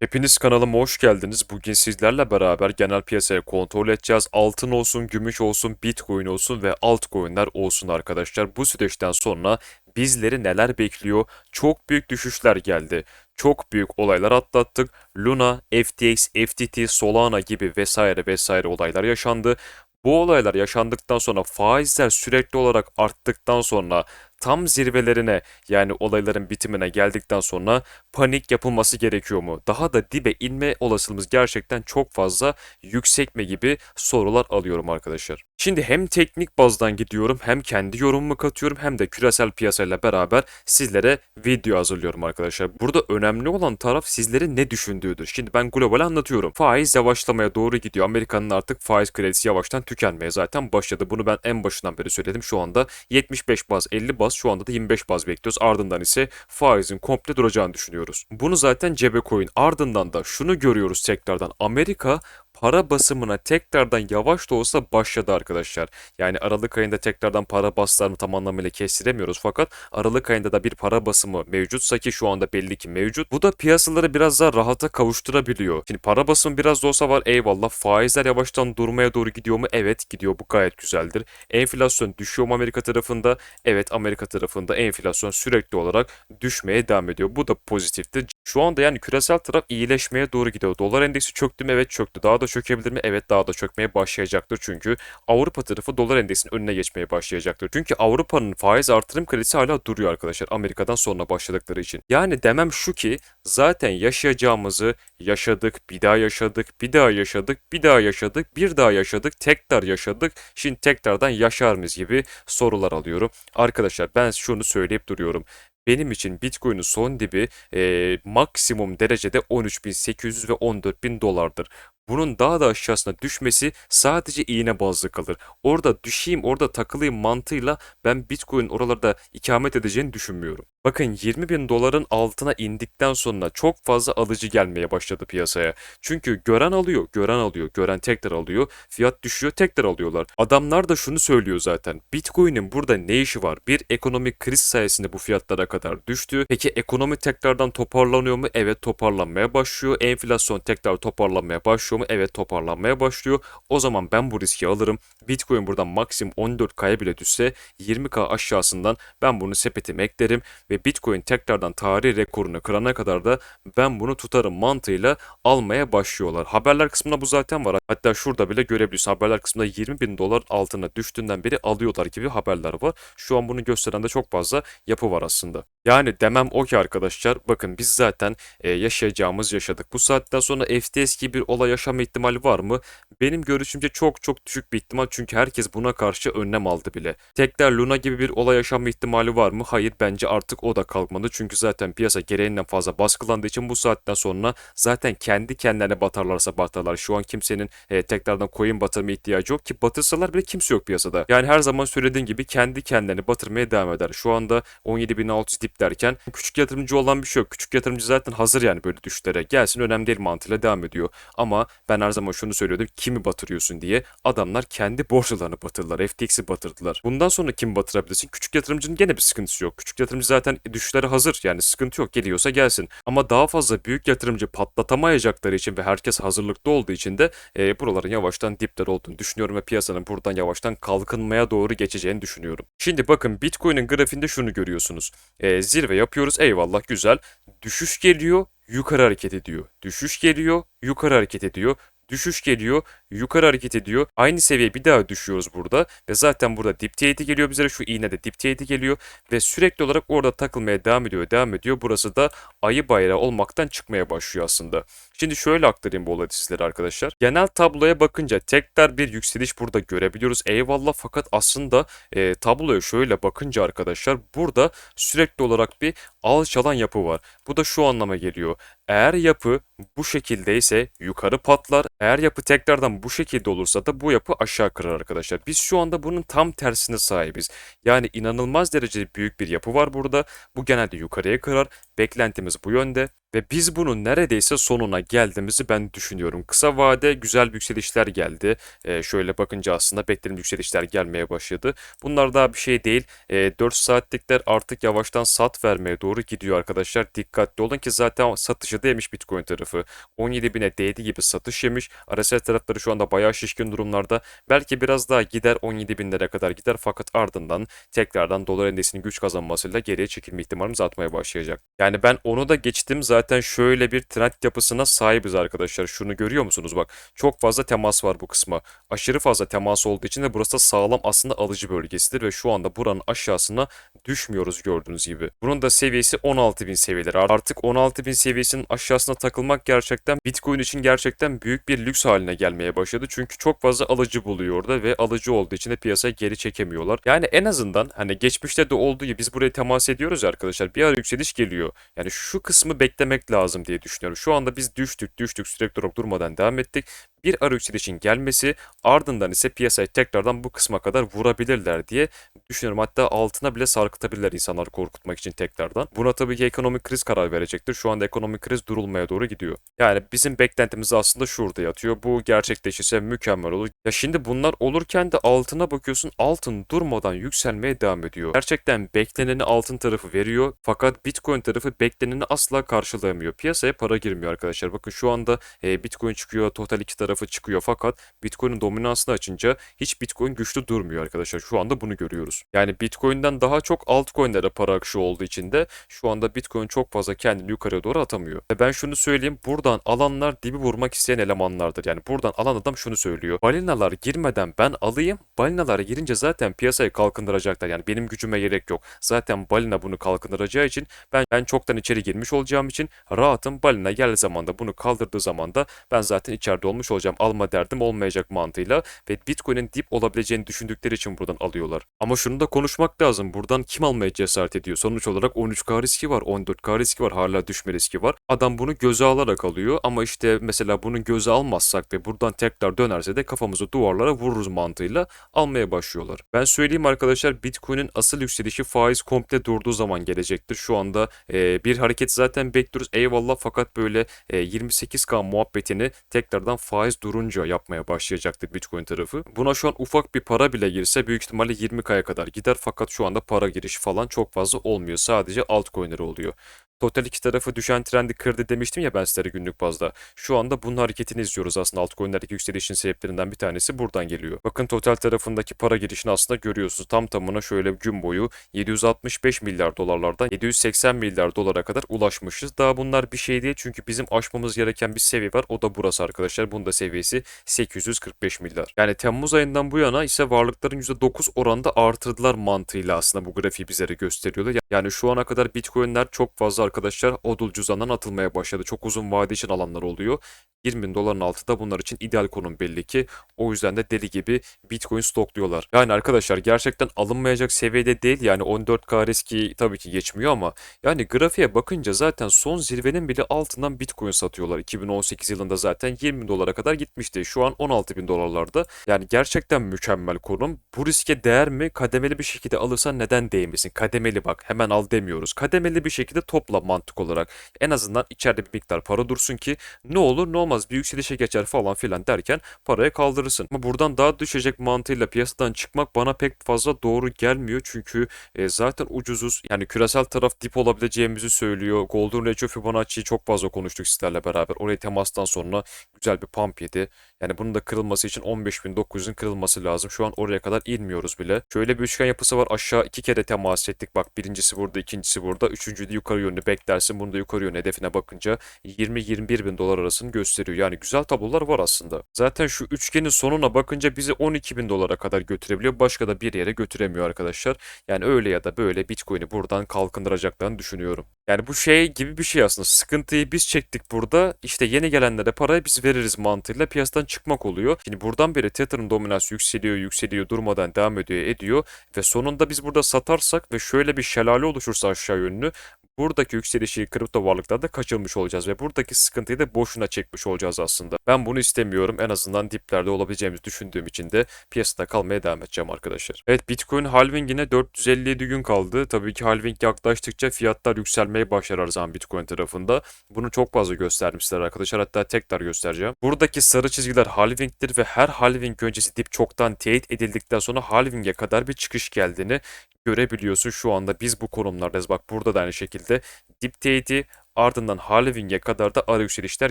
Hepiniz kanalıma hoş geldiniz. Bugün sizlerle beraber genel piyasayı kontrol edeceğiz. Altın olsun, gümüş olsun, bitcoin olsun ve altcoin'ler olsun arkadaşlar. Bu süreçten sonra bizleri neler bekliyor? Çok büyük düşüşler geldi. Çok büyük olaylar atlattık. Luna, FTX, FTT, Solana gibi vesaire vesaire olaylar yaşandı. Bu olaylar yaşandıktan sonra faizler sürekli olarak arttıktan sonra tam zirvelerine yani olayların bitimine geldikten sonra panik yapılması gerekiyor mu? Daha da dibe inme olasılığımız gerçekten çok fazla yüksek mi gibi sorular alıyorum arkadaşlar. Şimdi hem teknik bazdan gidiyorum hem kendi yorumumu katıyorum hem de küresel piyasayla beraber sizlere video hazırlıyorum arkadaşlar. Burada önemli olan taraf sizlerin ne düşündüğüdür. Şimdi ben global anlatıyorum. Faiz yavaşlamaya doğru gidiyor. Amerika'nın artık faiz kredisi yavaştan tükenmeye zaten başladı. Bunu ben en başından beri söyledim. Şu anda 75 baz 50 baz şu anda da 25 baz bekliyoruz. Ardından ise faizin komple duracağını düşünüyoruz. Bunu zaten cebe koyun. Ardından da şunu görüyoruz tekrardan. Amerika para basımına tekrardan yavaş da olsa başladı arkadaşlar. Yani Aralık ayında tekrardan para baslarını tam anlamıyla kestiremiyoruz fakat Aralık ayında da bir para basımı mevcutsa ki şu anda belli ki mevcut. Bu da piyasaları biraz daha rahata kavuşturabiliyor. Şimdi para basımı biraz da olsa var eyvallah. Faizler yavaştan durmaya doğru gidiyor mu? Evet gidiyor. Bu gayet güzeldir. Enflasyon düşüyor mu Amerika tarafında? Evet Amerika tarafında enflasyon sürekli olarak düşmeye devam ediyor. Bu da pozitiftir. Şu anda yani küresel taraf iyileşmeye doğru gidiyor. Dolar endeksi çöktü mü? Evet çöktü. Daha da çökebilir mi? Evet daha da çökmeye başlayacaktır. Çünkü Avrupa tarafı dolar endeksinin önüne geçmeye başlayacaktır. Çünkü Avrupa'nın faiz artırım kredisi hala duruyor arkadaşlar. Amerika'dan sonra başladıkları için. Yani demem şu ki zaten yaşayacağımızı yaşadık, bir daha yaşadık, bir daha yaşadık, bir daha yaşadık, bir daha yaşadık, tekrar yaşadık. Şimdi tekrardan yaşar mıyız gibi sorular alıyorum. Arkadaşlar ben şunu söyleyip duruyorum. Benim için Bitcoin'in son dibi e, maksimum derecede 13.800 ve 14.000 dolardır. Bunun daha da aşağısına düşmesi sadece iğne bazlı kalır. Orada düşeyim, orada takılayım mantığıyla ben Bitcoin oralarda ikamet edeceğini düşünmüyorum. Bakın 20 bin doların altına indikten sonra çok fazla alıcı gelmeye başladı piyasaya. Çünkü gören alıyor, gören alıyor, gören tekrar alıyor. Fiyat düşüyor, tekrar alıyorlar. Adamlar da şunu söylüyor zaten. Bitcoin'in burada ne işi var? Bir ekonomik kriz sayesinde bu fiyatlara kadar düştü. Peki ekonomi tekrardan toparlanıyor mu? Evet toparlanmaya başlıyor. Enflasyon tekrar toparlanmaya başlıyor mu? Evet toparlanmaya başlıyor. O zaman ben bu riski alırım. Bitcoin buradan maksimum 14K'ya bile düşse 20K aşağısından ben bunu sepetime eklerim ve Bitcoin tekrardan tarihi rekorunu kırana kadar da ben bunu tutarım mantığıyla almaya başlıyorlar. Haberler kısmında bu zaten var. Hatta şurada bile görebiliyorsun. Haberler kısmında 20 bin dolar altına düştüğünden beri alıyorlar gibi haberler var. Şu an bunu gösteren de çok fazla yapı var aslında. Yani demem o ki arkadaşlar bakın biz zaten e, yaşayacağımız yaşadık. Bu saatten sonra FTS gibi bir olay yaşama ihtimali var mı? Benim görüşümce çok çok düşük bir ihtimal çünkü herkes buna karşı önlem aldı bile. Tekrar Luna gibi bir olay yaşanma ihtimali var mı? Hayır bence artık o da kalkmadı. Çünkü zaten piyasa gereğinden fazla baskılandığı için bu saatten sonra zaten kendi kendilerine batarlarsa batarlar. Şu an kimsenin e, tekrardan coin batırma ihtiyacı yok ki batırsalar bile kimse yok piyasada. Yani her zaman söylediğim gibi kendi kendilerini batırmaya devam eder. Şu anda 17.600 dip derken küçük yatırımcı olan bir şey yok. Küçük yatırımcı zaten hazır yani böyle düşüşlere. Gelsin önemli değil mantığıyla devam ediyor. Ama ben her zaman şunu söylüyordum. Kimi batırıyorsun diye. Adamlar kendi borsalarını batırdılar. FTX'i batırdılar. Bundan sonra kim batırabilirsin? Küçük yatırımcının gene bir sıkıntısı yok. Küçük yatırımcı zaten düşüşlere hazır. Yani sıkıntı yok. Geliyorsa gelsin. Ama daha fazla büyük yatırımcı patlatamayacakları için ve herkes hazırlıklı olduğu için de e, buraların yavaştan dipler olduğunu düşünüyorum ve piyasanın buradan yavaştan kalkınmaya doğru geçeceğini düşünüyorum. Şimdi bakın Bitcoin'in grafiğinde şunu görüyorsunuz. E, zirve yapıyoruz eyvallah güzel. Düşüş geliyor yukarı hareket ediyor. Düşüş geliyor yukarı hareket ediyor. Düşüş geliyor, yukarı hareket ediyor. Aynı seviyeye bir daha düşüyoruz burada. Ve zaten burada dip teğeti geliyor bize. Şu iğnede dip teğeti geliyor. Ve sürekli olarak orada takılmaya devam ediyor, devam ediyor. Burası da ayı bayrağı olmaktan çıkmaya başlıyor aslında. Şimdi şöyle aktarayım bu olayı sizlere arkadaşlar. Genel tabloya bakınca tekrar bir yükseliş burada görebiliyoruz. Eyvallah fakat aslında e, tabloya şöyle bakınca arkadaşlar burada sürekli olarak bir alçalan yapı var. Bu da şu anlama geliyor. Eğer yapı bu şekildeyse yukarı patlar. Eğer yapı tekrardan bu şekilde olursa da bu yapı aşağı kırar arkadaşlar. Biz şu anda bunun tam tersine sahibiz. Yani inanılmaz derecede büyük bir yapı var burada. Bu genelde yukarıya kırar. Beklentimiz bu yönde. Ve biz bunun neredeyse sonuna geldiğimizi ben düşünüyorum. Kısa vade güzel yükselişler geldi. Ee, şöyle bakınca aslında beklediğim yükselişler gelmeye başladı. Bunlar daha bir şey değil. Ee, 4 saatlikler artık yavaştan sat vermeye doğru gidiyor arkadaşlar. Dikkatli olun ki zaten satışı da yemiş Bitcoin tarafı. 17 bine değdiği gibi satış yemiş. RSI tarafları şu anda bayağı şişkin durumlarda. Belki biraz daha gider 17 binlere kadar gider fakat ardından tekrardan dolar endeksinin güç kazanmasıyla geriye çekilme ihtimalimiz artmaya başlayacak. Yani ben onu da geçtim zaten şöyle bir trend yapısına sahibiz arkadaşlar. Şunu görüyor musunuz bak çok fazla temas var bu kısma. Aşırı fazla temas olduğu için de burası da sağlam aslında alıcı bölgesidir ve şu anda buranın aşağısına düşmüyoruz gördüğünüz gibi. Bunun da seviyesi 16.000 seviyeleri. Artık 16.000 seviyesinin aşağısına takılmak gerçekten Bitcoin için gerçekten büyük bir lüks haline gelmeye başladı. Çünkü çok fazla alıcı buluyor orada ve alıcı olduğu için de piyasaya geri çekemiyorlar. Yani en azından hani geçmişte de olduğu gibi biz buraya temas ediyoruz arkadaşlar. Bir ara yükseliş geliyor. Yani şu kısmı beklemek lazım diye düşünüyorum. Şu anda biz düştük düştük sürekli olarak durmadan devam ettik. Bir ara yükselişin gelmesi ardından ise piyasayı tekrardan bu kısma kadar vurabilirler diye düşünüyorum. Hatta altına bile sarkıtabilirler insanları korkutmak için tekrardan. Buna tabii ki ekonomik kriz karar verecektir. Şu anda ekonomik kriz durulmaya doğru gidiyor. Yani bizim beklentimiz aslında şurada yatıyor. Bu gerçekleşirse mükemmel olur. Ya şimdi bunlar olurken de altına bakıyorsun altın durmadan yükselmeye devam ediyor. Gerçekten bekleneni altın tarafı veriyor. Fakat Bitcoin tarafı bekleneni asla karşılayamıyor. Piyasaya para girmiyor arkadaşlar. Bakın şu anda e, Bitcoin çıkıyor, Total 2 tarafı çıkıyor fakat Bitcoin'in dominansını açınca hiç Bitcoin güçlü durmuyor arkadaşlar. Şu anda bunu görüyoruz. Yani Bitcoin'den daha çok altcoin'lere para akışı olduğu için de şu anda Bitcoin çok fazla kendini yukarıya doğru atamıyor. Ve ben şunu söyleyeyim buradan alanlar dibi vurmak isteyen elemanlardır. Yani buradan alan adam şunu söylüyor. Balinalar girmeden ben alayım. Balinalar girince zaten piyasayı kalkındıracaklar. Yani benim gücüme gerek yok. Zaten balina bunu kalkındıracağı için ben ben çoktan içeri girmiş olacağım için rahatım. Balina geldiği zaman da bunu kaldırdığı zaman da ben zaten içeride olmuş olacağım. Alma derdim olmayacak mantığıyla ve Bitcoin'in dip olabileceğini düşündükleri için buradan alıyorlar. Ama şunu da konuşmak lazım. Buradan kim almaya cesaret ediyor? Sonuç olarak 13K riski var, 14K riski var, hala düşme riski var. Adam bunu göze alarak alıyor ama işte mesela bunu göze almazsak ve buradan tekrar dönerse de kafamızı duvarlara vururuz mantığıyla almaya başlıyorlar. Ben söyleyeyim arkadaşlar Bitcoin'in asıl yükselişi faiz komple durduğu zaman gelecektir. Şu anda e, bir hareket zaten bekliyoruz eyvallah fakat böyle e, 28K muhabbetini tekrardan faiz durunca yapmaya başlayacaktır Bitcoin tarafı. Buna şu an ufak bir para bile girse büyük ihtimalle 20K'ya kadar gider fakat şu anda para girişi falan çok fazla olmuyor. Sadece altcoin'leri oluyor. Total iki tarafı düşen trendi kırdı demiştim ya ben sizlere günlük bazda. Şu anda bunun hareketini izliyoruz aslında altcoin'lerdeki yükselişin sebeplerinden bir tanesi buradan geliyor. Bakın total tarafındaki para girişini aslında görüyorsunuz. Tam tamına şöyle gün boyu 765 milyar dolarlardan 780 milyar dolara kadar ulaşmışız. Daha bunlar bir şey değil çünkü bizim aşmamız gereken bir seviye var. O da burası arkadaşlar. Bunun da seviyesi 845 milyar. Yani Temmuz ayından bu yana ise varlıkların %9 oranda artırdılar mantığıyla aslında bu grafiği bizlere gösteriyorlar. Yani şu ana kadar bitcoinler çok fazla arkadaşlar odul cüzdandan atılmaya başladı. Çok uzun vade için alanlar oluyor. 20 bin doların altı da bunlar için ideal konum belli ki. O yüzden de deli gibi bitcoin stokluyorlar. Yani arkadaşlar gerçekten alınmayacak seviyede değil. Yani 14K riski tabii ki geçmiyor ama yani grafiğe bakınca zaten son zirvenin bile altından bitcoin satıyorlar. 2018 yılında zaten 20 bin dolara kadar gitmişti. Şu an 16 bin dolarlarda. Yani gerçekten mükemmel konum. Bu riske değer mi? Kademeli bir şekilde alırsan neden değmesin? Kademeli bak hemen al demiyoruz. Kademeli bir şekilde topla mantık olarak. En azından içeride bir miktar para dursun ki ne olur ne olmaz bir yükselişe geçer falan filan derken paraya kaldırırsın. Ama buradan daha düşecek mantığıyla piyasadan çıkmak bana pek fazla doğru gelmiyor. Çünkü e, zaten ucuzuz. Yani küresel taraf dip olabileceğimizi söylüyor. Golden Ratio Fibonacci'yi çok fazla konuştuk sizlerle beraber. Oraya temastan sonra güzel bir pump yedi. Yani bunun da kırılması için 15.900'ün kırılması lazım. Şu an oraya kadar inmiyoruz bile. Şöyle bir üçgen yapısı var. Aşağı iki kere temas ettik. Bak birincisi burada, ikincisi burada. Üçüncü de yukarı yönlü beklersin. Bunu da yukarı yönlü hedefine bakınca 20-21 bin dolar arasını gösteriyor. Yani güzel tablolar var aslında. Zaten şu üçgenin sonuna bakınca bizi 12 bin dolara kadar götürebiliyor. Başka da bir yere götüremiyor arkadaşlar. Yani öyle ya da böyle Bitcoin'i buradan kalkındıracaklarını düşünüyorum. Yani bu şey gibi bir şey aslında. Sıkıntıyı biz çektik burada. İşte yeni gelenlere parayı biz veririz mantığıyla piyasadan çıkmak oluyor. Şimdi buradan beri Tether'ın dominansı yükseliyor, yükseliyor, durmadan devam ediyor, ediyor ve sonunda biz burada satarsak ve şöyle bir şelale oluşursa aşağı yönlü buradaki yükselişi kripto varlıklarda kaçırmış olacağız ve buradaki sıkıntıyı da boşuna çekmiş olacağız aslında. Ben bunu istemiyorum. En azından diplerde olabileceğimizi düşündüğüm için de piyasada kalmaya devam edeceğim arkadaşlar. Evet Bitcoin halvingine 457 gün kaldı. Tabii ki halving yaklaştıkça fiyatlar yükselmeye başlar her zaman Bitcoin tarafında. Bunu çok fazla göstermişler arkadaşlar. Hatta tekrar göstereceğim. Buradaki sarı çizgiler halvingdir ve her halving öncesi dip çoktan teyit edildikten sonra halving'e kadar bir çıkış geldiğini görebiliyorsun. Şu anda biz bu konumlardayız. Bak burada da aynı şekilde dip teyidi ardından halving'e kadar da ara yükselişler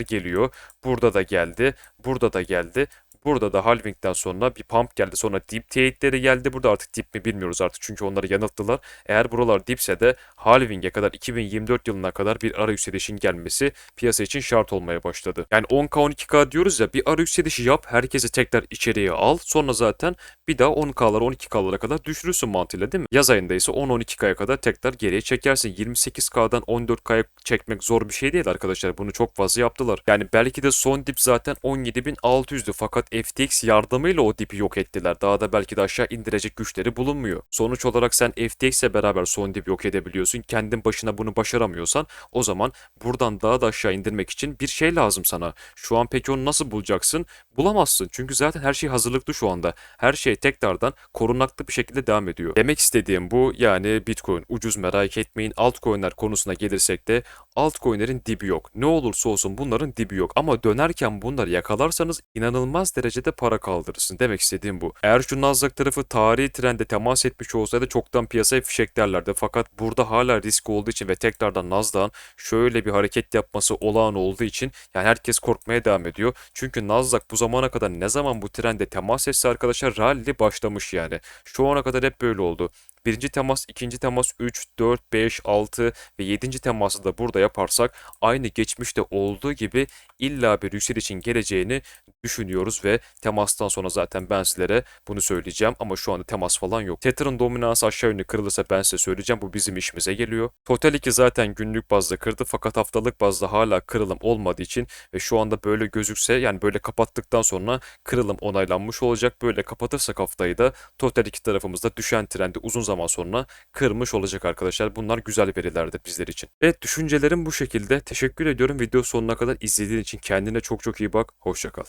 geliyor. Burada da geldi. Burada da geldi. Burada da halving'den sonra bir pump geldi. Sonra dip teyitleri geldi. Burada artık dip mi bilmiyoruz artık çünkü onları yanılttılar. Eğer buralar dipse de halving'e kadar 2024 yılına kadar bir ara yükselişin gelmesi piyasa için şart olmaya başladı. Yani 10K 12K diyoruz ya bir ara yükselişi yap. Herkesi tekrar içeriye al. Sonra zaten bir daha 10K'lara 12K'lara kadar düşürürsün mantığıyla değil mi? Yaz ayında ise 10-12K'ya kadar tekrar geriye çekersin. 28K'dan 14K'ya çekmek zor bir şey değil arkadaşlar. Bunu çok fazla yaptılar. Yani belki de son dip zaten 17.600'dü fakat FTX yardımıyla o dipi yok ettiler. Daha da belki de aşağı indirecek güçleri bulunmuyor. Sonuç olarak sen FTX ile beraber son dip yok edebiliyorsun. Kendin başına bunu başaramıyorsan o zaman buradan daha da aşağı indirmek için bir şey lazım sana. Şu an peki onu nasıl bulacaksın? Bulamazsın. Çünkü zaten her şey hazırlıklı şu anda. Her şey tekrardan korunaklı bir şekilde devam ediyor. Demek istediğim bu yani Bitcoin ucuz merak etmeyin. Altcoin'ler konusuna gelirsek de altcoin'lerin dibi yok. Ne olursa olsun bunların dibi yok. Ama dönerken bunları yakalarsanız inanılmaz derecede para kaldırırsın. Demek istediğim bu. Eğer şu Nasdaq tarafı tarihi trende temas etmiş olsaydı çoktan piyasaya fişeklerlerdi. Fakat burada hala risk olduğu için ve tekrardan Nasdaq'ın şöyle bir hareket yapması olağan olduğu için yani herkes korkmaya devam ediyor. Çünkü Nasdaq bu zamana kadar ne zaman bu trende temas etse arkadaşlar rally başlamış yani. Şu ana kadar hep böyle oldu. Birinci temas, ikinci temas, 3, 4, 5, 6 ve 7. teması da burada yaparsak aynı geçmişte olduğu gibi illa bir yükselişin geleceğini düşünüyoruz ve temastan sonra zaten ben sizlere bunu söyleyeceğim ama şu anda temas falan yok. Tether'ın dominansı aşağı yönlü kırılırsa ben size söyleyeceğim bu bizim işimize geliyor. Total 2 zaten günlük bazda kırdı fakat haftalık bazda hala kırılım olmadığı için ve şu anda böyle gözükse yani böyle kapattıktan sonra kırılım onaylanmış olacak. Böyle kapatırsak haftayı da Total 2 tarafımızda düşen trendi uzun zaman sonra kırmış olacak arkadaşlar. Bunlar güzel verilerdir bizler için. Evet düşüncelerim bu şekilde. Teşekkür ediyorum video sonuna kadar izlediğin için kendine çok çok iyi bak. Hoşçakal.